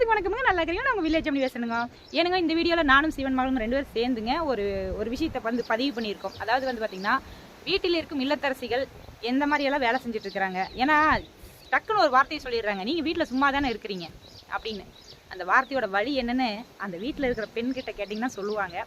எல்லாத்துக்கும் வணக்கமுங்க நல்லா இருக்கிறீங்க நாங்கள் வில்லேஜ் அப்படி பேசணுங்க ஏனுங்க இந்த வீடியோவில் நானும் சிவன் மகளும் ரெண்டு பேரும் சேர்ந்துங்க ஒரு ஒரு விஷயத்தை வந்து பதிவு பண்ணியிருக்கோம். அதாவது வந்து பார்த்தீங்கன்னா வீட்டில் இருக்கும் இல்லத்தரசிகள் எந்த மாதிரியெல்லாம் வேலை செஞ்சுட்டு இருக்கிறாங்க ஏன்னா டக்குன்னு ஒரு வார்த்தையை சொல்லிடுறாங்க. நீங்கள் வீட்டில் சும்மா தானே இருக்கிறீங்க? அப்படின்னு. அந்த வார்த்தையோட வழி என்னென்னு அந்த வீட்டில் இருக்கிற பெண்கிட்ட கேட்டிங்கன்னா சொல்லுவாங்க.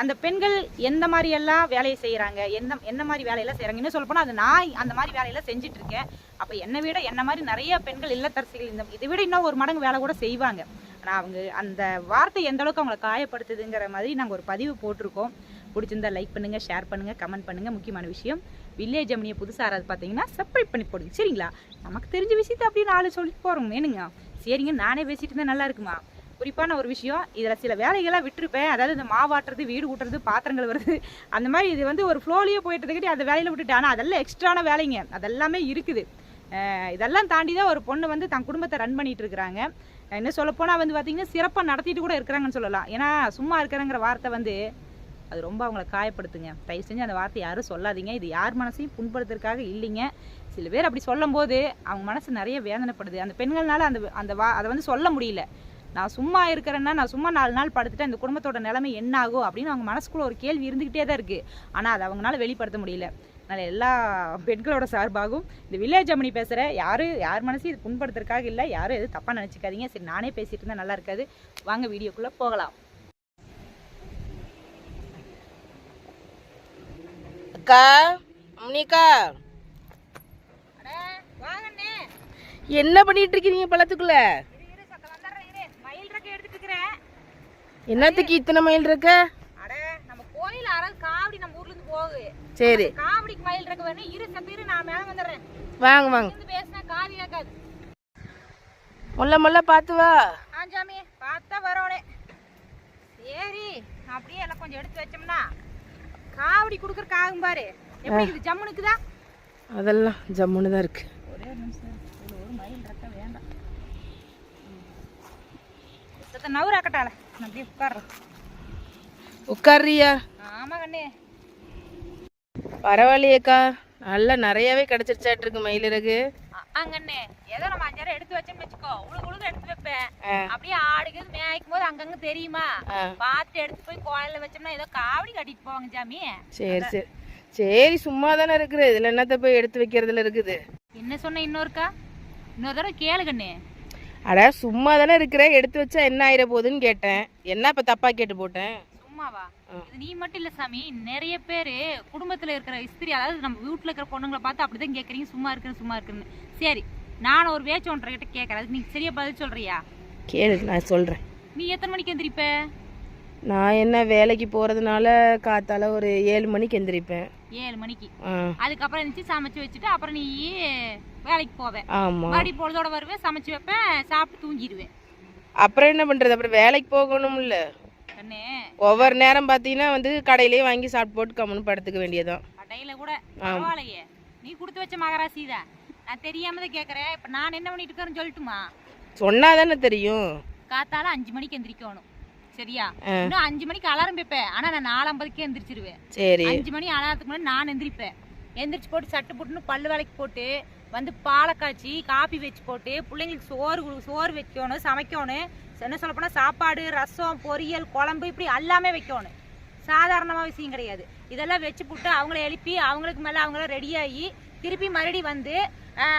அந்த பெண்கள் எந்த மாதிரி எல்லாம் வேலையை செய்கிறாங்க எந்த என்ன மாதிரி வேலையெல்லாம் செய்கிறாங்க இன்னும் சொல்லப்போனால் அது நான் அந்த மாதிரி வேலையெல்லாம் செஞ்சுட்டு இருக்கேன் அப்போ என்னை விட என்ன மாதிரி நிறைய பெண்கள் இல்லத்தரசிகள் இந்த இதை விட இன்னும் ஒரு மடங்கு வேலை கூட செய்வாங்க. ஆனால் அவங்க அந்த வார்த்தை எந்த அளவுக்கு அவங்களை காயப்படுத்துதுங்கிற மாதிரி நாங்கள் ஒரு பதிவு போட்டிருக்கோம். பிடிச்சிருந்தா லைக் பண்ணுங்கள் ஷேர் பண்ணுங்கள் கமெண்ட் பண்ணுங்கள் முக்கியமான விஷயம் வில்லேஜ் அம்னியை புதுசாக யாராவது பார்த்தீங்கன்னா சப்ஸ்கிரைப் பண்ணி போடுங்க. சரிங்களா? நமக்கு தெரிஞ்ச விஷயத்த அப்படியே நாலு சொல்லிட்டு போகிறோம் வேணுங்க? சரிங்க நானே பேசிட்டு இருந்தால் நல்லா இருக்குமா? குறிப்பான ஒரு விஷயம் இதில் சில வேலைகளாக விட்டுருப்பேன். அதாவது இந்த மாவாட்டுறது வீடு கூட்டுறது பாத்திரங்கள் வருது. அந்த மாதிரி இது வந்து ஒரு ஃப்ளோலேயே போயிட்டு இருந்துக்கிட்டு அந்த வேலையில் விட்டுட்டேன். ஆனால் அதெல்லாம் எக்ஸ்ட்ரான வேலைங்க. அதெல்லாமே இருக்குது. இதெல்லாம் தாண்டி தான் ஒரு பொண்ணு வந்து தன் குடும்பத்தை ரன் பண்ணிட்டு இருக்கிறாங்க. என்ன சொல்ல போனால் வந்து பார்த்தீங்கன்னா சிறப்பாக நடத்திட்டு கூட இருக்கிறாங்கன்னு சொல்லலாம். ஏன்னா சும்மா இருக்கிறங்கிற வார்த்தை வந்து அது ரொம்ப அவங்கள காயப்படுத்துங்க. தயவு செஞ்சு அந்த வார்த்தை யாரும் சொல்லாதீங்க. இது யார் மனசையும் புண்படுத்துறதுக்காக இல்லைங்க. சில பேர் அப்படி சொல்லும்போது அவங்க மனசு நிறைய வேதனைப்படுது. அந்த பெண்கள்னால அந்த அந்த வா அதை வந்து சொல்ல முடியல. நான் சும்மா இருக்கிறேன்னா நான் சும்மா நாலு நாள் படுத்துட்டேன் இந்த குடும்பத்தோட நிலைமை என்ன ஆகும் அப்படின்னு அவங்க மனசுக்குள்ள ஒரு கேள்வி இருந்துக்கிட்டே தான் இருக்குது ஆனால் அதை அவங்களால வெளிப்படுத்த முடியல. அதனால் எல்லா பெண்களோட சார்பாகவும் இந்த வில்லேஜ் அம்மனி பேசுகிற யாரும் யார் மனசையும் இது புண்படுத்துறதுக்காக இல்லை யாரும் எதுவும் தப்பாக நினச்சிக்காதீங்க. சரி நானே பேசிட்டு இருந்தால் நல்லா இருக்காது. வாங்க வீடியோக்குள்ளே போகலாம். அக்கா அம்னிக்கா. என்ன பண்ணிட்டு இருக்கீங்க பழத்துக்குள்ள இரு இரு சத்த வந்துடுறேன் இரு மயில் ரெக்கை எடுத்துட்டு இருக்கிறேன் என்னத்துக்கு இத்தனை மைல் இருக்க? அட நம்ம கோயில் அறல் காவடி நம்ம ஊர்ல இருந்து போகுது. சரி. காவடிக்கு மயில் ரெக்கை வேணும் இரு இரு நான் மேல வந்துடுறேன். வாங்க வாங்க. இருந்து பேசினா காது கேட்காது. முல்ல முல்ல பார்த்து வா. ஆஞ்சாமி பார்த்தா வரோனே. சரி அப்படியே எல்லாம் கொஞ்சம் எடுத்து வச்சோம்னா காவடி கொடுக்குறக்கு ஆகும் பாரு. எப்படி இது ஜம்முனுக்குதா? அதெல்லாம் ஜம்முன்னு தான் இருக்கு. ஒரே நிமிஷம் ஒரு மயில் ரெக்கை வேண்டாம். நவுராக்கட்டால அப்படியே உட்காரியா ஆமா கண்ணே. பரவாயில்லையேக்கா நல்லா நிறையவே கிடைச்சிருச்சாட்டு இருக்கு மயில் இறகு அங்கண்ணே ஏதோ நம்ம அஞ்சாறு எடுத்து வச்சோம்னு வச்சுக்கோ. உழுகு உழுகு எடுத்து வைப்பேன். அப்படியே ஆடுகிறது மேய்க்கும் போது அங்கங்க தெரியுமா. பார்த்து எடுத்து போய் கோயில்ல வச்சோம்னா ஏதோ காவடி கட்டிட்டு போவாங்க ஜாமி. சரி சரி. சரி சும்மா தானே இருக்குது. இதுல என்னத்த போய் எடுத்து வைக்கிறதுல இருக்குது? என்ன சொன்ன இன்னொருக்கா? இன்னொரு தடவை கேளு கண்ணு. அட சும்மா தானே இருக்கிற? எடுத்து வச்சா என்ன ஆயிர போகுதுன்னு கேட்டேன். என்ன இப்ப தப்பா கேட்டு போட்டேன்? சும்மாவா? நீ மட்டும் இல்ல சாமி. நிறைய பேரு குடும்பத்துல இருக்கிற இஸ்திரி அதாவது நம்ம வீட்டுல இருக்கிற பொண்ணுங்களை பார்த்து அப்படிதான் கேக்குறீங்க. சும்மா இருக்குன்னு சும்மா இருக்குன்னு. சரி நான் ஒரு வேச்சு ஒன்றரை கிட்ட கேட்கறேன் அதுக்கு நீ சரியா பதில் சொல்றியா? கேளு நான் சொல்றேன். நீ எத்தனை மணிக்கு எந்திரிப்ப? நான் என்ன வேலைக்கு போறதுனால காத்தால ஒரு ஏழு மணிக்கு எந்திரிப்பேன். ஏழு மணிக்கு. அதுக்கப்புறம் இருந்துச்சு சமைச்சு வச்சுட்டு அப்புறம் நீ வேலைக்கு போவேன். ஆமா. மறுபடி பொழுதோட வருவேன் சமைச்சு வைப்பேன் சாப்பிட்டு தூங்கிடுவேன். அப்புறம் என்ன பண்றது? அப்புறம் வேலைக்கு போகணும்ல. கண்ணு ஒவ்வொரு நேரம் பார்த்தீங்கன்னா வந்து கடையிலேயே வாங்கி சாப்பிட்டு போட்டு கம்முன்னு படுத்துக்க வேண்டியதான் கடையில கூட பரவாயில்லையே. நீ கொடுத்து வச்ச மகராசி தான் நான் தெரியாம தான் கேட்கறேன் இப்ப நான் என்ன பண்ணிட்டு இருக்கேன்னு சொல்லட்டுமா? சொன்னா தானே தெரியும். காத்தால அஞ்சு மணிக்கு எந்திரிக்கணும். சரியா? இன்னும் அஞ்சு மணிக்கு அலாரம் வைப்பேன். ஆனா நான் நாலு ஐம்பதுக்கே எந்திரிச்சிருவேன். சரி. அஞ்சு மணி அலாரத்துக்கு முன்னாடி நான் எந்திரிப்பேன். எந்திரிச்சு போட்டு சட்டு போட்டுன்னு பல்லு வேலைக்கு போட்டு வந்து பாலை காய்ச்சி காப்பி வச்சு போட்டு பிள்ளைங்களுக்கு சோறு சோறு வைக்கணும் சமைக்கணும். என்ன சொல்ல போனா சாப்பாடு ரசம் பொரியல் குழம்பு இப்படி எல்லாமே வைக்கணும். சாதாரணமாக விஷயம் கிடையாது. இதெல்லாம் வச்சு போட்டு அவங்கள எழுப்பி அவங்களுக்கு மேலே அவங்கள ரெடியாகி திருப்பி மறுபடி வந்து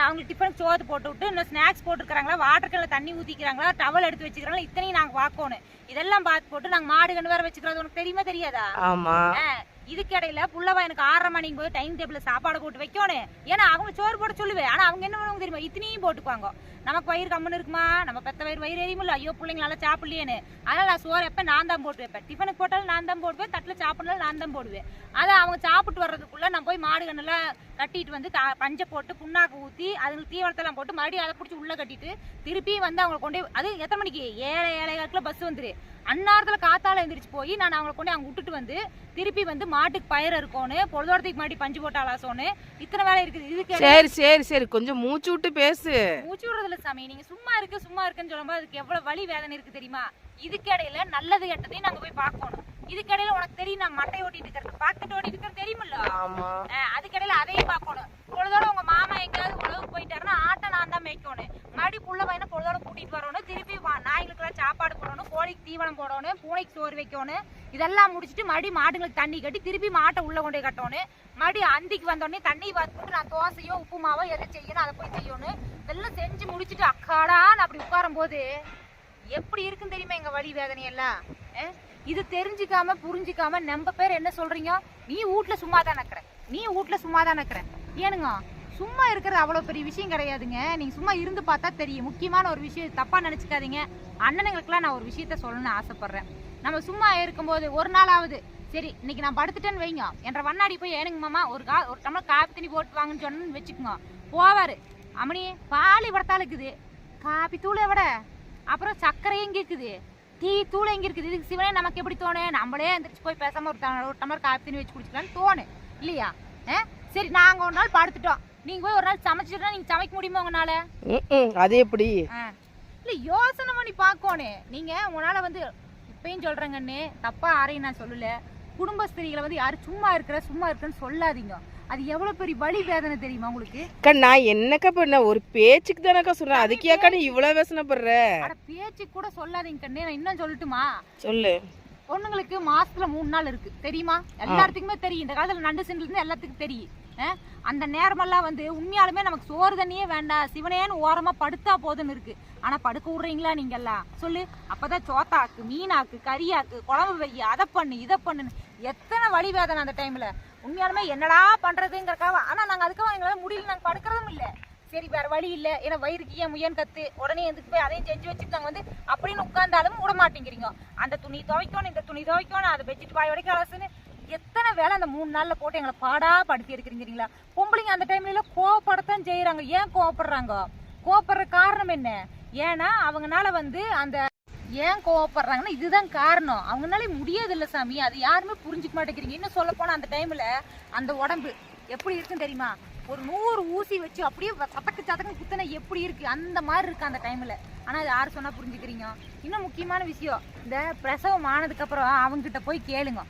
அவங்களுக்கு டிஃபனுக்கு சோறு போட்டு விட்டு இன்னும் ஸ்நாக்ஸ் போட்டுருக்காங்களா வாட்டர் கேனில் தண்ணி ஊற்றிக்கிறாங்களா டவல் எடுத்து வச்சுக்கிறாங்களா இத்தனையும் நாங்கள் பார்க்கணும் இதெல்லாம் பார்த்து போட்டு நாங்கள் மாடு கண்டு வேற வச்சுக்கிறது உனக்கு தெரியுமா தெரியாதா? ஆமா. ஆ, இதுக்கிடையில புள்ளவா எனக்கு ஆறரை மணிக்கு போய் டைம் டேபிள்ல சாப்பாடு போட்டு வைக்கணும். ஏன்னா அவங்க சோறு போட சொல்லுவேன் ஆனா அவங்க என்ன பண்ணுவாங்க தெரியுமா? இத்தனையும் போட்டுக்குவாங்க. நமக்கு வயிறு கம்முன்னு இருக்குமா? நம்ம பெத்த வயிறு வயிறு எரியுமில்ல ஐயோ பிள்ளைங்க நல்லா சாப்பிடலையேன்னு. அதனால நான் சோறு எப்ப நான் தான் போட்டு வைப்பேன். டிஃபனுக்கு போட்டாலும் நான் தான் போடுவேன். தட்டுல சாப்பிடலாம் நான் தான் போடுவேன். அதை அவங்க சாப்பிட்டு வர்றதுக்குள்ள நான் போய் மாடு கண்ணெல்லாம் கட்டிட்டு வந்து த- பஞ்சை போட்டு புண்ணாக்கு ஊத்தி அதுங்களுக்கு தீவனத்தெல்லாம் போட்டு மறுபடியும் அதை பிடிச்சி உள்ள கட்டிட்டு திருப்பி வந்து அவங்களை கொண்டு போய் அது எத்தனை மணிக்கு? ஏழை ஏழை காலத்துல பஸ் வந்துரு. அந்நேரத்துல காத்தால எந்திரிச்சு போய் நான் அவங்களை கொண்டு அங்க விட்டுட்டு வந்து திருப்பி வந்து மாட்டுக்கு பயிர் இருக்கணும் பொழுதோடத்துக்கு முன்னாடி பஞ்சு போட்டு அலாசோன்னு இத்தனை வேலை இருக்குது. இதுக்கு சரி சரி சரி. கொஞ்சம் மூச்சு விட்டு பேசு. மூச்சு விடுறதுல சாமி. நீங்க சும்மா இருக்கு சும்மா இருக்குன்னு சொல்லும்போது அதுக்கு எவ்வளவு வலி வேதனை இருக்கு தெரியுமா? இதுக்கு இடையில நல்லது கெட்டதையும் நாங்க போய் பார்க்கணும். இதுக்கு இடையில உனக்கு தெரியும் நான் மட்டை ஓட்டிட்டு இருக்கிறது. பாக்கெட் ஓட்டிட்டு இருக்கிறது தெரியுமில்ல ஆமா அஹ் அதுக்கிடையில அதையும் பார்க்கணும் பொழுதோட உங்க மாமா எங்கேயாவது உழவு போயிட்டாருன்னா ஆட்டை நான் தான் மேய்க்கணும் மறுபடி புள்ள பையனை பொழுதோட கூட்டிட்டு வரணும் திருப்பி வா- நாய் கோழிக்கு தீவனம் போடணும் பூனைக்கு சோறு வைக்கணும் இதெல்லாம் முடிச்சுட்டு மறுபடியும் மாடுங்களுக்கு தண்ணி கட்டி திருப்பி மாட்டை உள்ள கொண்டே கட்டணும். மறுபடியும் அந்திக்கு வந்தோடனே தண்ணி பார்த்துட்டு நான் தோசையோ உப்புமாவோ எதை செய்யணும் அதை போய் செய்யணும். இதெல்லாம் செஞ்சு முடிச்சுட்டு அக்காடான்னு அப்படி உட்காரும் போது எப்படி இருக்குன்னு தெரியுமா எங்க வழி வேதனையெல்லாம்? இது தெரிஞ்சுக்காம புரிஞ்சுக்காம நம்ம பேர் என்ன சொல்றீங்க? நீ வீட்ல சும்மா தான் நக்கிற. நீ வீட்ல சும்மா தான் நக்கிற. ஏனுங்க சும்மா இருக்கிறது அவ்வளோ பெரிய விஷயம் கிடையாதுங்க. நீங்க சும்மா இருந்து பார்த்தா தெரியும். முக்கியமான ஒரு விஷயம் தப்பா நினைச்சுக்காதீங்க. அண்ணனுங்களுக்குலாம் நான் ஒரு விஷயத்த சொல்லணும்னு ஆசைப்படுறேன். நம்ம சும்மா இருக்கும்போது ஒரு நாளாவது சரி இன்னைக்கு நான் படுத்துட்டேன்னு வைங்க. என்ற வண்ணாடி போய் ஏனுங்க மாமா ஒரு கா ஒரு டம்ளர் காப்பி தண்ணி போட்டு வாங்கன்னு சொன்னு வச்சுக்கோங்க. போவாரு. அம்மனி பால் இவ்வளோத்தாள் இருக்குது. காப்பி தூளை விட அப்புறம் சர்க்கரை எங்க இருக்குது? டீ தூள் எங்க இருக்குது? இதுக்கு சிவனே நமக்கு எப்படி தோணும் நம்மளே எந்திரிச்சு போய் பேசாம ஒரு டம்ளர் ஒரு டம்ளர் காப்பி தண்ணி வச்சு குடிச்சுக்கலாம்னு தோணும் இல்லையா? ஆ? சரி நாங்க ஒரு நாள் படுத்துட்டோம். நீங்க போய் ஒரு நாள் சமைச்சிட்டா நீங்க சமைக்க முடியுமா உங்களால. அது எப்படி? ஆ. இல்ல யோசனை பண்ணி பார்க்கணும் நீங்க உங்களால வந்து இப்பயும் சொல்றேங்கன்னு தப்பா யாரையும் நான் சொல்லல. குடும்ப ஸ்திரீகளை வந்து யாரும் சும்மா இருக்கிற சும்மா இருக்கிறன்னு சொல்லாதீங்க. அது எவ்வளவு பெரிய வலி வேதனை தெரியுமா உங்களுக்கு? அக்கா நான் என்னக்கா பண்ண? ஒரு பேச்சுக்கு தானக்கா சொன்னேன். அதுக்கு ஏக்கா நீ இவ்வளவு வேசனப்படுற? அட பேச்சு கூட சொல்லாதீங்க கண்ணே நான் இன்னும் சொல்லட்டுமா? சொல்லு. பொண்ணுங்களுக்கு மாசத்துல மூணு நாள் இருக்கு. தெரியுமா? எல்லாத்துக்குமே தெரியும். இந்த காலத்துல நண்டு சிண்டில் இருந்து எல்லாத்துக்கும் தெரியும். அந்த நேரமெல்லாம் வந்து உண்மையாலுமே நமக்கு சோறு தண்ணியே வேண்டாம். சிவனேன்னு ஓரமா படுத்தா போதும்னு இருக்கு. ஆனா படுக்க விடுறீங்களா நீங்க எல்லாம் சொல்லு. அப்பதான் சோத்தாக்கு மீனாக்கு கறியாக்கு குழம்பு வை அதை பண்ணு இதை பண்ணுன்னு. எத்தனை வழி வேதனை அந்த டைம்ல உண்மையாலுமே என்னடா பண்றதுங்கிறக்காக. ஆனா நாங்க அதுக்காக எங்களால முடியல. நாங்க படுக்கிறதும் இல்லை. சரி வேற வழி இல்லை. ஏன்னா வயிறுக்கு ஏன் முயன் கத்து? உடனே எதுக்கு போய் அதையும் செஞ்சு வச்சுருக்காங்க வந்து அப்படின்னு உட்காந்தாலும் விட மாட்டேங்கிறீங்க. அந்த துணி துவைக்கணும் இந்த துணி துவைக்கணும் அதை வச்சுட்டு பாய் உடைக்க அலசுன்னு எத்தனை வேலை அந்த மூணு நாளில் போட்டு எங்களை பாடா படுத்தி எடுக்கிறீங்கிறீங்களா? பொம்பளைங்க அந்த டைம்லலாம் கோவப்படத்தான் செய்கிறாங்க ஏன் கோவப்படுறாங்க? கோவப்படுற காரணம் என்ன? ஏன்னா அவங்கனால வந்து அந்த ஏன் கோவப்படுறாங்கன்னா இதுதான் காரணம். அவங்களாலே முடியாது இல்லை சாமி. அது யாருமே புரிஞ்சுக்க மாட்டேங்கிறீங்க. இன்னும் சொல்ல போனால் அந்த டைம்ல அந்த உடம்பு எப்படி இருக்குன்னு தெரியுமா? ஒரு நூறு ஊசி வச்சு அப்படியே சதக்கு சதக்கு குத்தனை எப்படி இருக்கு? அந்த மாதிரி இருக்கு அந்த டைம்ல ஆனா அது யார் சொன்னா புரிஞ்சுக்கிறீங்க? இன்னும் முக்கியமான விஷயம் இந்த பிரசவம் ஆனதுக்கு அப்புறம் அவங்க கிட்ட போய் கேளுங்க.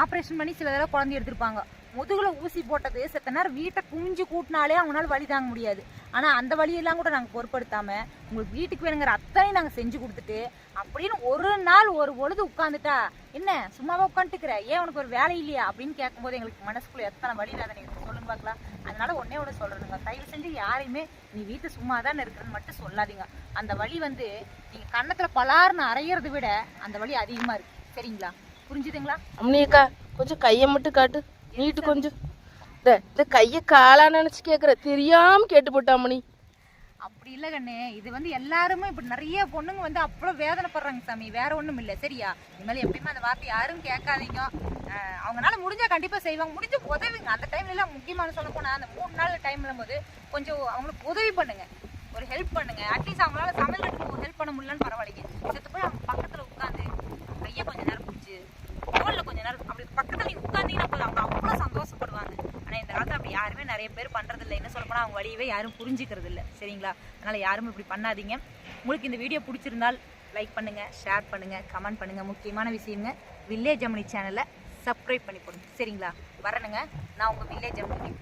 ஆப்ரேஷன் பண்ணி சில தடவை குழந்தை எடுத்திருப்பாங்க. முதுகில் ஊசி போட்டது செத்த நேரம் வீட்டை குஞ்சு கூட்டினாலே அவங்களால வழி தாங்க முடியாது. ஆனால் அந்த வழியெல்லாம் கூட நாங்கள் பொருட்படுத்தாமல் உங்களுக்கு வீட்டுக்கு வேணுங்கிற அத்தனையும் நாங்கள் செஞ்சு கொடுத்துட்டு அப்படின்னு ஒரு நாள் ஒரு பொழுது உட்காந்துட்டா என்ன சும்மாவா உட்காந்துட்டுக்கிற ஏன் உனக்கு ஒரு வேலை இல்லையா? அப்படின்னு கேட்கும்போது எங்களுக்கு மனசுக்குள்ள எத்தனை வழி இல்லாத நீங்கள் சொல்லுங்க பார்க்கலாம் அதனால ஒன்னே ஒன்று சொல்கிறேங்க தயவு செஞ்சு யாரையுமே நீ வீட்டு சும்மா தான் இருக்கிறன்னு மட்டும் சொல்லாதீங்க. அந்த வழி வந்து நீங்கள் கன்னத்தில் பலார்னு அரைகிறத விட அந்த வழி அதிகமாக இருக்குது சரிங்களா? புரிஞ்சுதுங்களா? அம்னியக்கா கொஞ்சம் கையை மட்டும் காட்டு. நீட்டு கொஞ்சம். இந்த கையை காலா நினைச்சு கேக்குற. தெரியாம கேட்டு போட்டா அம்மனி அப்படி இல்ல கண்ணு. இது வந்து எல்லாருமே இப்போ நிறைய பொண்ணுங்க வந்து அவ்வளவு வேதனைப்படுறாங்க சாமி. வேற ஒண்ணும் இல்ல. சரியா? இனிமேல் எப்பயுமே அந்த வார்த்தை யாரும் கேட்காதீங்க. அவங்களால அவங்கனால முடிஞ்சா கண்டிப்பா செய்வாங்க. முடிஞ்ச உதவிங்க. அந்த டைம்ல எல்லாம் முக்கியமான சொல்ல போனா அந்த மூணு நாள் டைம்ல போது கொஞ்சம் அவங்களுக்கு உதவி பண்ணுங்க. ஒரு ஹெல்ப் பண்ணுங்க. அட்லீஸ்ட் அவங்களால சமையல் கட்டுக்கு ஒரு ஹெல்ப் பண்ண முடியலன்னு பரவாயில்லைங்க. செத்து போய் அவங்க பக்கத்துல உட்காந்து கையை கொஞ்சம் நேரம் பிடிச்சி அப்படி உட்காந்தீங்கன்னா போதும். அவங்க அவ்வளோ சந்தோஷப்படுவாங்க. ஆனால் இந்த காலத்தில் அப்படி யாருமே நிறைய பேர் பண்ணுறது இல்லை என்ன சொல்ல அவங்க வழியவே யாரும் புரிஞ்சிக்கிறது இல்லை சரிங்களா? அதனால் யாரும் இப்படி பண்ணாதீங்க. உங்களுக்கு இந்த வீடியோ பிடிச்சிருந்தால் லைக் பண்ணுங்கள் ஷேர் பண்ணுங்கள் கமெண்ட் பண்ணுங்கள் முக்கியமான விஷயங்க வில்லேஜ் அம்மனி சேனலை சப்ஸ்கிரைப் பண்ணி போடுங்க. சரிங்களா? வரணுங்க. நான் உங்கள் வில்லேஜ் அம்மனி